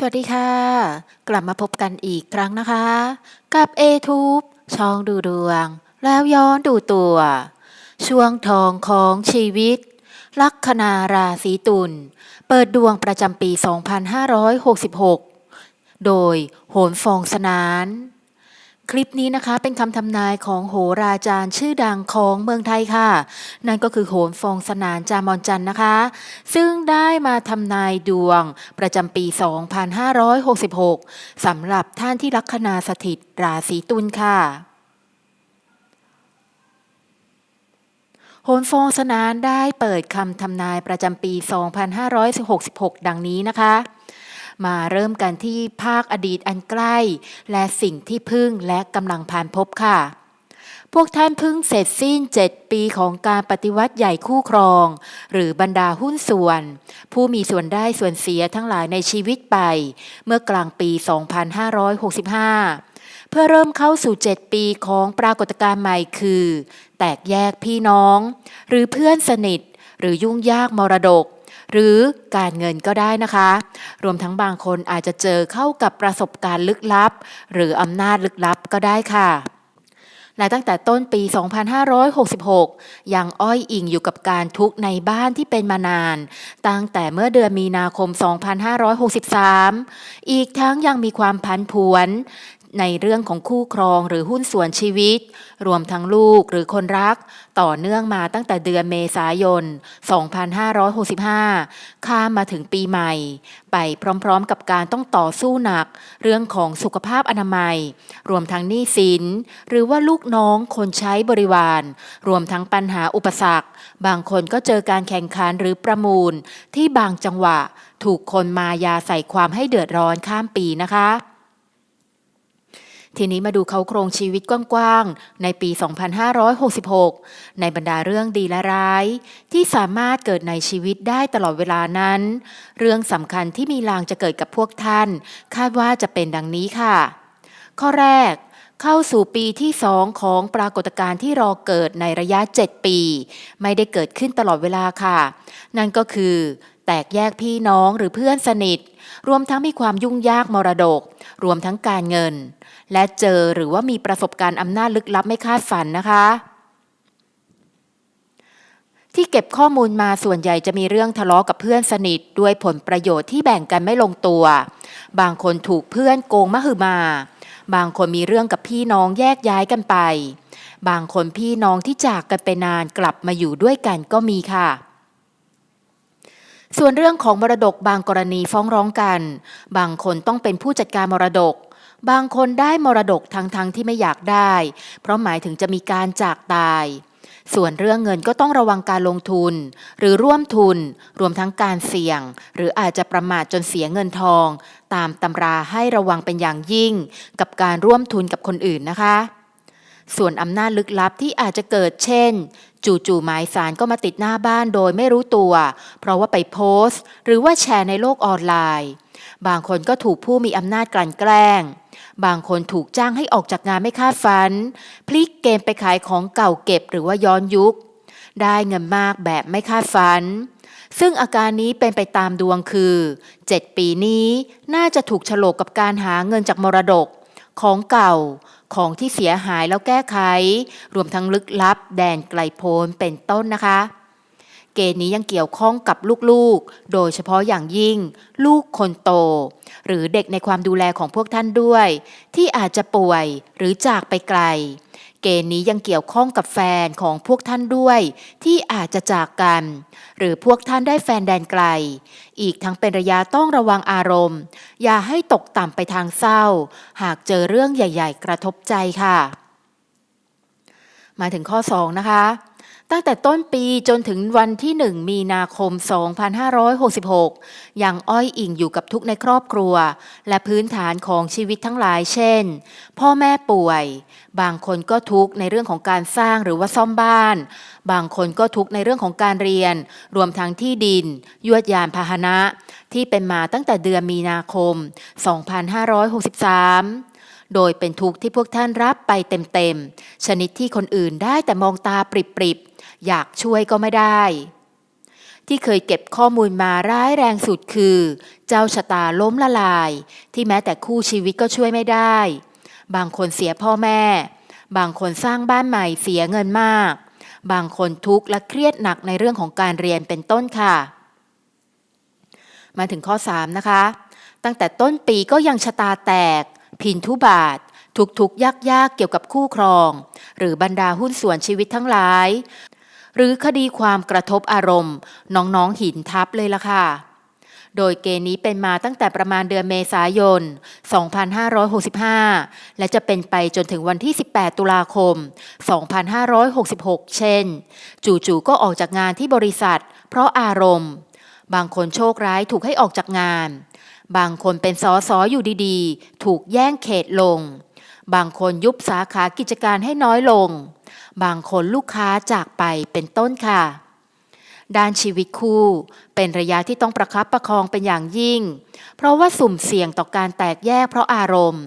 สวัสดีค่ะ กลับมาพบกันอีกครั้งนะคะ กับ a t u b e ช่องดูดวง แล้วย้อนดูตัว ช่วงทองของชีวิต ลัคนาราศีตุลเปิดดวงประจำปี 2566 โดยโหนฟองสนาน คลิปนี้นะคะเป็นคำทำนายของโหราจารย์ชื่อดังของเมืองไทยค่ะ นั่นก็คือโหนฟองสนานจามอนจันนะคะ ซึ่งได้มาทำนายดวงประจำปี 2566สำหรับท่านที่ลัคนาสถิตราศีตุลค่ะโหนฟองสนานได้เปิดคำทำนายประจำปี 2566 ดังนี้นะคะ มาเริ่มกันที่ภาคอดีตอันใกล้ และสิ่งที่พึ่งและกำลังผ่านพบค่ะพวกท่านเพึ่งเสร็จสิ้น 7 ปีของการปฏิวัติใหญ่คู่ครอง หรือบรรดาหุ้นส่วน ผู้มีส่วนได้ส่วนเสียทั้งหลายในชีวิตไป เมื่อกลางปี 2565 เพื่อเริ่มเข้าสู่ 7 ปีของปรากฏการณ์ใหม่คือ แตกแยกพี่น้อง หรือเพื่อนสนิท หรือยุ่งยากมรดก หรือการเงินก็ได้นะคะ รวมทั้งบางคนอาจจะเจอเข้ากับประสบการณ์ลึกลับ หรืออำนาจลึกลับก็ได้ค่ะและตั้งแต่ต้นปี 2566 ยังอ้อยอิงอยู่กับการทุกข์ในบ้านที่เป็นมานาน ตั้งแต่เมื่อเดือนมีนาคม 2563 อีกทั้งยังมีความพันผวน ในเรื่องของคู่ครองหรือหุ้นส่วนชีวิต รวมทั้งลูกหรือคนรัก ต่อเนื่องมาตั้งแต่เดือนเมษายน 2565 ข้ามมาถึงปีใหม่ ไปพร้อมๆกับการต้องต่อสู้หนัก เรื่องของสุขภาพอนามัย รวมทั้งหนี้สิน หรือว่าลูกน้องคนใช้บริวาร รวมทั้งปัญหาอุปสรรค บางคนก็เจอการแข่งขันหรือประมูล ที่บางจังหวะ ถูกคนมายาใส่ความให้เดือดร้อนข้ามปีนะคะ ทีนี้มาดูเขาโครงชีวิตกว้างๆ ในปี 2566 ในบรรดาเรื่องดีและร้าย ที่สามารถเกิดในชีวิตได้ตลอดเวลานั้น เรื่องสำคัญที่มีลางจะเกิดกับพวกท่าน คาดว่าจะเป็นดังนี้ค่ะ ข้อแรกเข้าสู่ปีที่สองของปรากฏการณ์ที่รอเกิดในระยะ 7 ปี ไม่ได้เกิดขึ้นตลอดเวลาค่ะ นั่นก็คือ แตกแยกพี่น้องหรือเพื่อนสนิท รวมทั้งมีความยุ่งยากมรดก รวมทั้งการเงิน และเจอหรือว่ามีประสบการณ์อำนาจลึกลับไม่คาดฝันนะคะ ที่เก็บข้อมูลมาส่วนใหญ่จะมีเรื่องทะเลาะกับเพื่อนสนิท ด้วยผลประโยชน์ที่แบ่งกันไม่ลงตัว บางคนถูกเพื่อนโกงมหึมา บางคนมีเรื่องกับพี่น้องแยกย้ายกันไป บางคนพี่น้องที่จากกันไปนานกลับมาอยู่ด้วยกันก็มีค่ะ ส่วนเรื่องของมรดกบางกรณีฟ้องร้องกัน บางคนต้องเป็นผู้จัดการมรดก บางคนได้มรดกทั้งๆทที่ไม่อยากได้ เพราะหมายถึงจะมีการจากตาย ส่วนเรื่องเงินก็ต้องระวังการลงทุน หรือร่วมทุน รวมทั้งการเสี่ยง หรืออาจจะประมาทจนเสียเงินทอง ตามตำราให้ระวังเป็นอย่างยิ่ง กับการร่วมทุนกับคนอื่นนะคะส่วนอำนาจลึกลับที่อาจจะเกิดเช่น จู่ๆหมายสารก็มาติดหน้าบ้านโดยไม่รู้ตัว เพราะว่าไปโพสต์ หรือว่าแชร์ในโลกออนไลน์ บางคนก็ถูกผู้มีอำนาจกลั่นแกล้ง บางคนถูกจ้างให้ออกจากงานไม่คาดฝัน พลิกเกมไปขายของเก่าเก็บหรือว่าย้อนยุค ได้เงินมากแบบไม่คาดฝัน ซึ่งอาการนี้เป็นไปตามดวงคือ 7 ปีนี้น่าจะถูกฉลกกับการหาเงินจากมรดก ของเก่า ของที่เสียหายแล้วแก้ไข รวมทั้งลึกลับ แดนไกลโพ้นเป็นต้นนะคะ เกณฑ์นี้ยังเกี่ยวข้องกับลูกๆ โดยเฉพาะอย่างยิ่ง ลูกคนโต หรือเด็กในความดูแลของพวกท่านด้วย ที่อาจจะป่วยหรือจากไปไกล เกณฑ์นี้ยังเกี่ยวข้องกับแฟนของพวกท่านด้วย ที่อาจจะจากกัน หรือพวกท่านได้แฟนแดนไกล อีกทั้งเป็นระยะต้องระวังอารมณ์ อย่าให้ตกต่ำไปทางเศร้า หากเจอเรื่องใหญ่ ๆ กระทบใจค่ะ มาถึงข้อ 2 นะคะ ตั้งแต่ต้นปีจนถึงวันที่ 1 มีนาคม 2566 ยังอ้อยอิงอยู่กับทุกในครอบครัว และพื้นฐานของชีวิตทั้งหลายเช่น พ่อแม่ป่วย บางคนก็ทุกในเรื่องของการสร้างหรือว่าซ่อมบ้าน บางคนก็ทุกในเรื่องของการเรียน รวมทั้งที่ดิน ยวดยานพาหนะ ที่เป็นมาตั้งแต่เดือนมีนาคม 2563 โดยเป็นทุกข์ที่พวกท่านรับไปเต็มๆ ชนิดที่คนอื่นได้แต่มองตาปริบๆ อยากช่วยก็ไม่ได้ ที่เคยเก็บข้อมูลมาร้ายแรงสุดคือ เจ้าชะตาล้มละลาย ที่แม้แต่คู่ชีวิตก็ช่วยไม่ได้ บางคนเสียพ่อแม่ บางคนสร้างบ้านใหม่เสียเงินมาก บางคนทุกข์และเครียดหนักในเรื่องของการเรียนเป็นต้นค่ะ มาถึงข้อ 3 นะคะตั้งแต่ต้นปีก็ยังชะตาแตก พินทุบาท ทุกทุกๆยากยากๆเกี่ยวกับคู่ครอง หรือบรรดาหุ้นส่วนชีวิตทั้งหลาย หรือคดีความกระทบอารมณ์ น้องๆหินทับเลยล่ะค่ะ โดยเกณฑ์นี้เป็นมาตั้งแต่ประมาณเดือนเมษายน 2565 และจะเป็นไปจนถึงวันที่ 18 ตุลาคม 2566 เช่น จู่ๆก็ออกจากงานที่บริษัท เพราะอารมณ์ บางคนโชคร้ายถูกให้ออกจากงาน บางคนเป็นสอสออยู่ดีๆ ถูกแย่งเขตลง บางคนยุบสาขากิจการให้น้อยลง บางคนลูกค้าจากไปเป็นต้นค่ะ ด้านชีวิตคู่ เป็นระยะที่ต้องประคับประคองเป็นอย่างยิ่ง เพราะว่าสุ่มเสี่ยงต่อการแตกแยกเพราะอารมณ์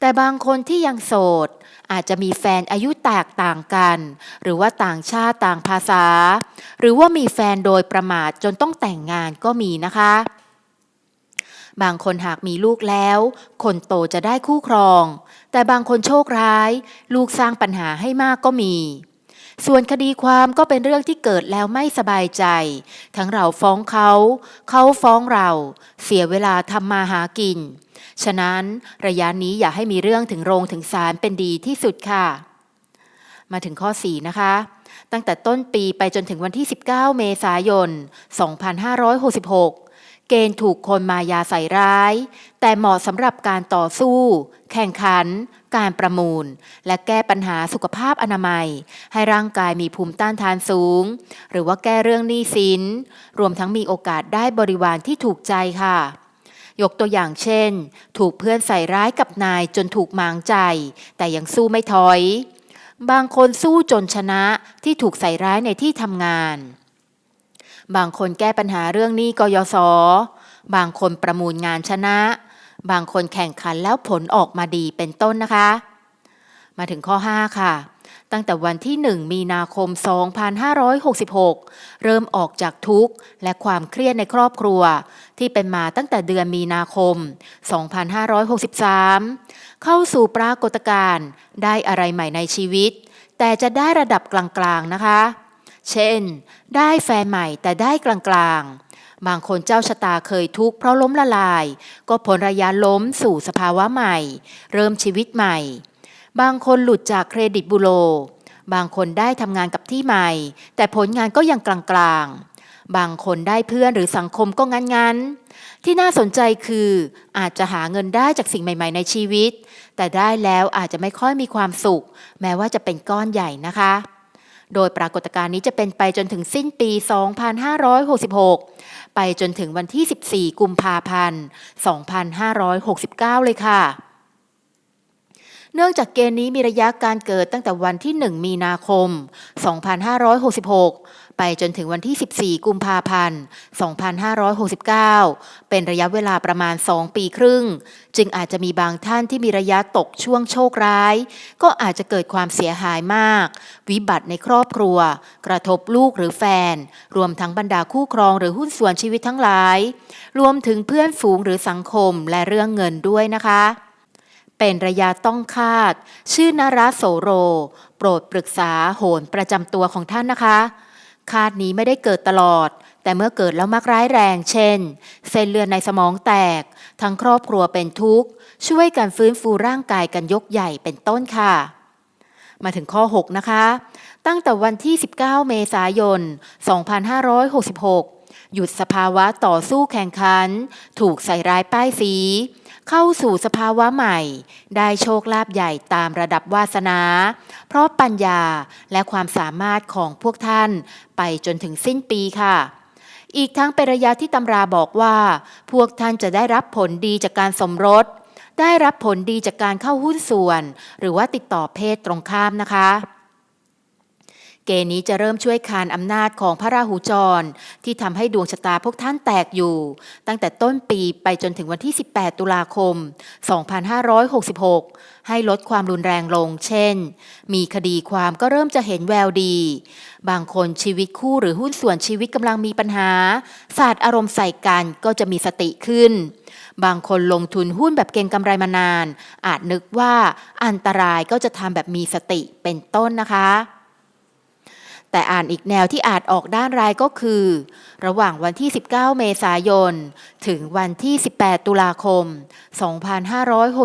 แต่บางคนที่ยังโสด อาจจะมีแฟนอายุแตกต่างกัน หรือว่าต่างชาติต่างภาษา หรือว่ามีแฟนโดยประมาทจนต้องแต่งงานก็มีนะคะ บางคนหากมีลูกแล้ว คนโตจะได้คู่ครอง แต่บางคนโชคร้าย ลูกสร้างปัญหาให้มากก็มี ส่วนคดีความก็เป็นเรื่องที่เกิดแล้วไม่สบายใจ ทั้งเราฟ้องเขา เขาฟ้องเรา เสียเวลาทำมาหากิน ฉะนั้นระยะนี้อย่าให้มีเรื่องถึงโรงถึงศาลเป็นดีที่สุดค่ะ มาถึงข้อ 4 นะคะตั้งแต่ต้นปีไปจนถึงวันที่ 19 เมษายน 2566 เกณฑ์ถูกคนมายาใส่ร้าย แต่เหมาะสำหรับการต่อสู้ แข่งขัน การประมูล และแก้ปัญหาสุขภาพอนามัย ให้ร่างกายมีภูมิต้านทานสูง หรือว่าแก้เรื่องหนี้สิน รวมทั้งมีโอกาสได้บริวารที่ถูกใจค่ะยกตัวอย่างเช่น ถูกเพื่อนใส่ร้ายกับนายจนถูกหมางใจ แต่ยังสู้ไม่ถอย บางคนสู้จนชนะที่ถูกใส่ร้ายในที่ทำงาน บางคนแก้ปัญหาเรื่องหนี้กยศบางคนประมูลงานชนะ บางคนแข่งขันแล้วผลออกมาดีเป็นต้นนะคะ มาถึงข้อ 5 ค่ะ ตั้งแต่วันที่ 1 มีนาคม 2566 เริ่มออกจากทุกข์และความเครียดในครอบครัว ที่เป็นมาตั้งแต่เดือนมีนาคม 2563 เข้าสู่ปรากฏการณ์ได้อะไรใหม่ในชีวิต แต่จะได้ระดับกลางๆนะคะ เช่น ได้แฟนใหม่แต่ได้กลางๆ บางคนเจ้าชะตาเคยทุกข์เพราะล้มละลาย ก็พ้นระยะล้มสู่สภาวะใหม่ เริ่มชีวิตใหม่ บางคนหลุดจากเครดิตบูโร บางคนได้ทำงานกับที่ใหม่ แต่ผลงานก็ยังกลางๆบางคนได้เพื่อนหรือสังคมก็งั้นๆ ที่น่าสนใจคืออาจจะหาเงินได้จากสิ่งใหม่ ๆ ในชีวิต แต่ได้แล้วอาจจะไม่ค่อยมีความสุข แม้ว่าจะเป็นก้อนใหญ่นะคะ โดยปรากฏการณ์นี้จะเป็นไปจนถึงสิ้นปี 2566 ไปจนถึงวันที่ 14 กุมภาพันธ์ 2569 เลยค่ะเนื่องจากเกณฑ์นี้มีระยะการเกิดตั้งแต่วันที่ 1 มีนาคม 2566 ไปจนถึงวันที่ 14 กุมภาพันธ์ 2569 เป็นระยะเวลาประมาณ 2 ปีครึ่ง จึงอาจจะมีบางท่านที่มีระยะตกช่วงโชคร้าย ก็อาจจะเกิดความเสียหายมาก วิบัติในครอบครัว กระทบลูกหรือแฟน รวมทั้งบรรดาคู่ครองหรือหุ้นส่วนชีวิตทั้งหลาย รวมถึงเพื่อนฝูงหรือสังคมและเรื่องเงินด้วยนะคะเป็นระยะต้องคาด ชื่อนราโสโร โปรดปรึกษาโหนประจำตัวของท่านนะคะ คาดนี้ไม่ได้เกิดตลอด แต่เมื่อเกิดแล้วมักร้ายแรง เช่น เส้นเลือดในสมองแตก ทั้งครอบครัวเป็นทุกข์ ช่วยกันฟื้นฟูร่างกายกันยกใหญ่เป็นต้นค่ะ มาถึงข้อ 6 นะคะ ตั้งแต่วันที่ 19 เมษายน 2566 หยุดสภาวะต่อสู้แข่งขัน ถูกใส่ร้ายป้ายสี เข้าสู่สภาวะใหม่ ได้โชคลาภใหญ่ตามระดับวาสนา เพราะปัญญาและความสามารถของพวกท่าน ไปจนถึงสิ้นปีค่ะอีกทั้งเป็นระยะที่ตำราบอกว่า พวกท่านจะได้รับผลดีจากการสมรส ได้รับผลดีจากการเข้าหุ้นส่วน หรือว่าติดต่อเพศตรงข้ามนะคะ เกณฑ์นี้จะเริ่มช่วยคานอำนาจของพระราหูจร ที่ทำให้ดวงชะตาพวกท่านแตกอยู่ ตั้งแต่ต้นปีไปจนถึงวันที่ 18 ตุลาคม 2566 ให้ลดความรุนแรงลง เช่น มีคดีความก็เริ่มจะเห็นแววดี บางคนชีวิตคู่หรือหุ้นส่วนชีวิตกำลังมีปัญหา ศาสตร์อารมณ์ใส่กันก็จะมีสติขึ้น บางคนลงทุนหุ้นแบบเก็งกำไรมานาน อาจนึกว่าอันตรายก็จะทำแบบมีสติเป็นต้นนะคะ แต่อ่านอีกแนวที่อาจออกด้านร้ายก็คือ ระหว่างวันที่ 19 เมษายน ถึงวันที่ 18 ตุลาคม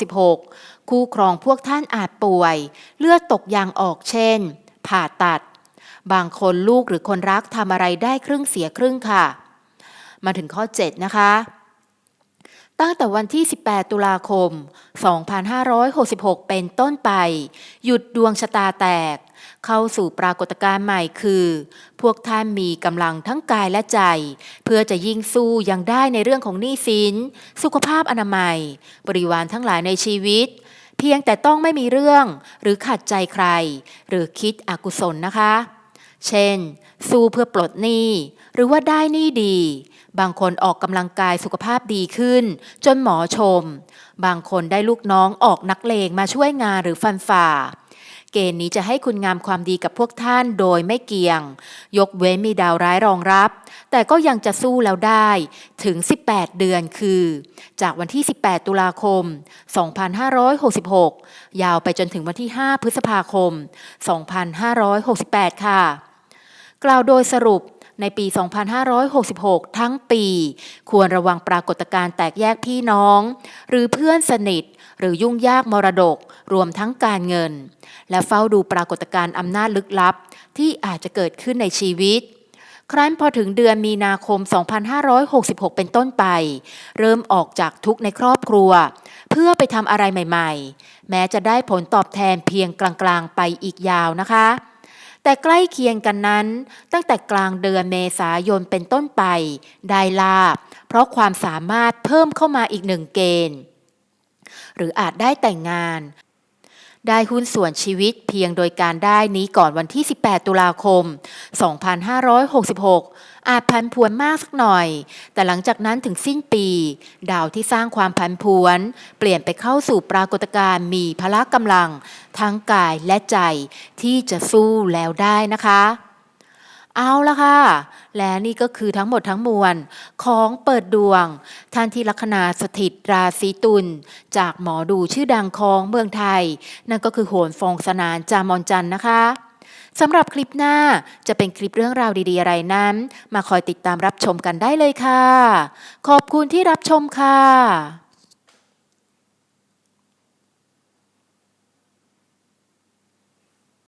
2566 คู่ครองพวกท่านอาจป่วย เลือดตกยางออกเช่น ผ่าตัด บางคนลูกหรือคนรักทำอะไรได้ครึ่งเสียครึ่งค่ะ มาถึงข้อ 7 นะคะตั้งแต่วันที่ 18 ตุลาคม 2566 เป็นต้นไป หยุดดวงชะตาแตก เข้าสู่ปรากฏการณ์ใหม่คือ พวกท่านมีกำลังทั้งกายและใจ เพื่อจะยิ่งสู้ยังได้ในเรื่องของหนี้สิน สุขภาพอนามัย บริวารทั้งหลายในชีวิต เพียงแต่ต้องไม่มีเรื่องหรือขัดใจใคร หรือคิดอกุศลนะคะ เช่น สู้เพื่อปลดหนี้หรือว่าได้หนี้ดีบางคนออกกำลังกายสุขภาพดีขึ้น จนหมอชม บางคนได้ลูกน้องออกนักเลงมาช่วยงานหรือฟันฝ่า เกณฑ์นี้จะให้คุณงามความดีกับพวกท่านโดยไม่เกี่ยง ยกเว้นมีดาวร้ายรองรับ แต่ก็ยังจะสู้แล้วได้ถึง 18 เดือนคือ จากวันที่ 18 ตุลาคม 2566 ยาวไปจนถึงวันที่ 5 พฤษภาคม 2568 ค่ะ กล่าวโดยสรุป ในปี 2566 ทั้งปี ควรระวังปรากฏการณ์แตกแยกพี่น้อง หรือเพื่อนสนิท หรือยุ่งยากมรดก รวมทั้งการเงิน และเฝ้าดูปรากฏการณ์อำนาจลึกลับ ที่อาจจะเกิดขึ้นในชีวิต ครั้นพอถึงเดือนมีนาคม 2566 เป็นต้นไป เริ่มออกจากทุกในครอบครัว เพื่อไปทำอะไรใหม่ ๆ แม้จะได้ผลตอบแทนเพียงกลางๆ ไปอีกยาวนะคะ แต่ใกล้เคียงกันนั้น ตั้งแต่กลางเดือนเมษายนเป็นต้นไป ได้ลาบ เพราะความสามารถเพิ่มเข้ามาอีกหนึ่งเกณฑ์ หรืออาจได้แต่งงาน ได้หุ้นส่วนชีวิตเพียงโดยการได้นี้ก่อนวันที่ 18 ตุลาคม 2566 อาจพันพวนมากสักหน่อย แต่หลังจากนั้นถึงสิ้นปี ดาวที่สร้างความพันพวน เปลี่ยนไปเข้าสู่ปรากฏการณ์มีพละกำลัง ทั้งกายและใจที่จะสู้แล้วได้นะคะ เอาละค่ะ และนี่ก็คือทั้งหมดทั้งมวล ของเปิดดวง ท่านที่ลัคนาสถิตราศีตุลจากหมอดูชื่อดังของเมืองไทย นั่นก็คือโหนฟองสนานจามอนจันนะคะสำหรับคลิปหน้าจะเป็นคลิปเรื่องราวดีๆอะไรนั้น มาคอยติดตามรับชมกันได้เลยค่ะ ขอบคุณที่รับชมค่ะ